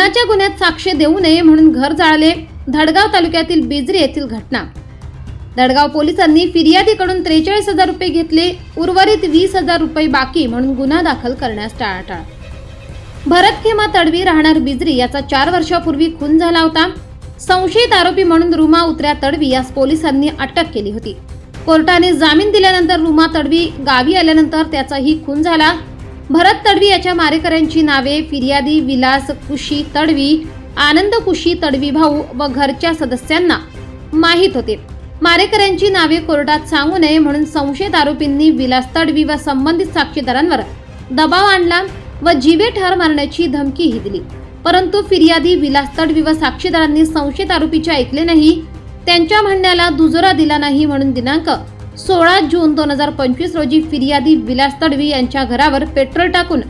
खुनाच्या गुन्ह्यात साक्ष देऊ नये म्हणून घर जाळले धडगाव तालुक्यातील बिजरी येथील घटना. धडगाव पोलिसांनी फिर्यादीकडून त्रेचाळीस हजार रुपये घेतले उर्वरित वीस हजार रुपये बाकी म्हणून गुन्हा दाखल करण्यास टाळाटाळ. भरत खेमा तडवी राहणार बिजरी याचा चार वर्षापूर्वी खून झाला होता. संशयित आरोपी म्हणून रुमा उतऱ्या तडवी यास पोलिसांनी अटक केली होती. कोर्टाने जामीन दिल्यानंतर रुमा तडवी गावी आल्यानंतर त्याचाही खून झाला. भरत तडवी याच्या मारेकऱ्यांची नावे फिर्यादी विलास कुशी तडवी आनंद कुशी तडवी भाऊ व घरच्या सदस्यांना माहीत होते. मारेकऱ्यांची नावे कोर्टात सांगू नये म्हणून संशयित आरोपींनी विलास तडवी व संबंधित साक्षीदारांवर दबाव आणला व जीवे ठार मारण्याची धमकीही दिली. परंतु फिर्यादी विलास तडवी व साक्षीदारांनी संशयित आरोपीचे ऐकले नाही त्यांच्या म्हणण्याला दुजोरा दिला नाही म्हणून दिनांक सोळा जून दोन हजार पंचवीस रोजी फिर्यादी विलास तडवी यांच्या घरावर पेट्रोल टाकून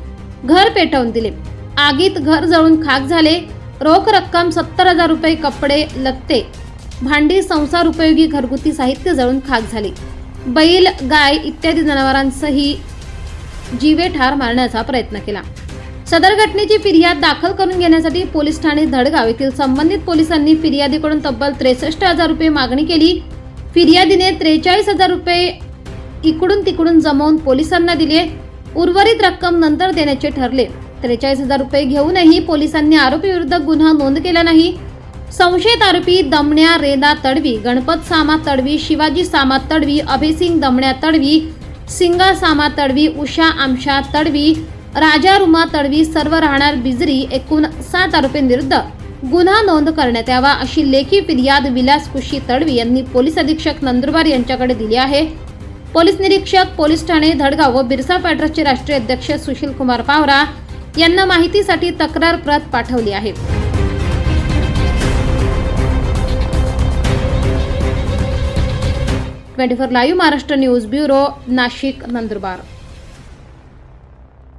घर पेटवून दिले. आगीत घर जळून खाक झाले. रोख रक्कम सत्तर हजार रुपये कपडे लत्ते भांडी संसार उपयोगी घरगुती साहित्य जळून खाक झाले. बैल गाय इत्यादी जनावरांसही जीवे ठार मारण्याचा प्रयत्न केला. सदर घटनेची फिर्याद दाखल करून घेण्यासाठी पोलीस ठाणे धडगाव येथील संबंधित पोलिसांनी फिर्यादीकडून तब्बल त्रेसष्ट हजार रुपये मागणी केली. फिर्यादीने त्रेचाळीस हजार रुपये इकडून तिकडून जमवून पोलिसांना दिले. उर्वरित रक्कम नंतर देण्याचे ठरले. त्रेचाळीस हजार रुपये घेऊनही पोलिसांनी आरोपी विरुद्ध गुन्हा नोंद केला नाही. संशयित आरोपी दमण्या रेदा तडवी गणपत सामा तडवी शिवाजी सामा तडवी अभयसिंग दमण्या तडवी सिंगा सामा तडवी उषा आमशा तडवी राजा रुमा तडवी सर्व राहणार बिजरी एकूण सात आरोपींविरुद्ध गुन्हा नोंद करण्यात यावा अशी लेखी फिर्याद विलास कुशी तडवी यांनी पोलीस अधीक्षक नंदुरबार यांच्याकडे दिली आहे. पोलीस निरीक्षक पोलीस ठाणे धडगाव व बिरसा पॅट्रसचे राष्ट्रीय अध्यक्ष सुशील कुमार पावरा यांना माहितीसाठी तक्रार प्रत पाठवली आहे. Twenty four live Maharashtra news bureau Nashik Nandurbar.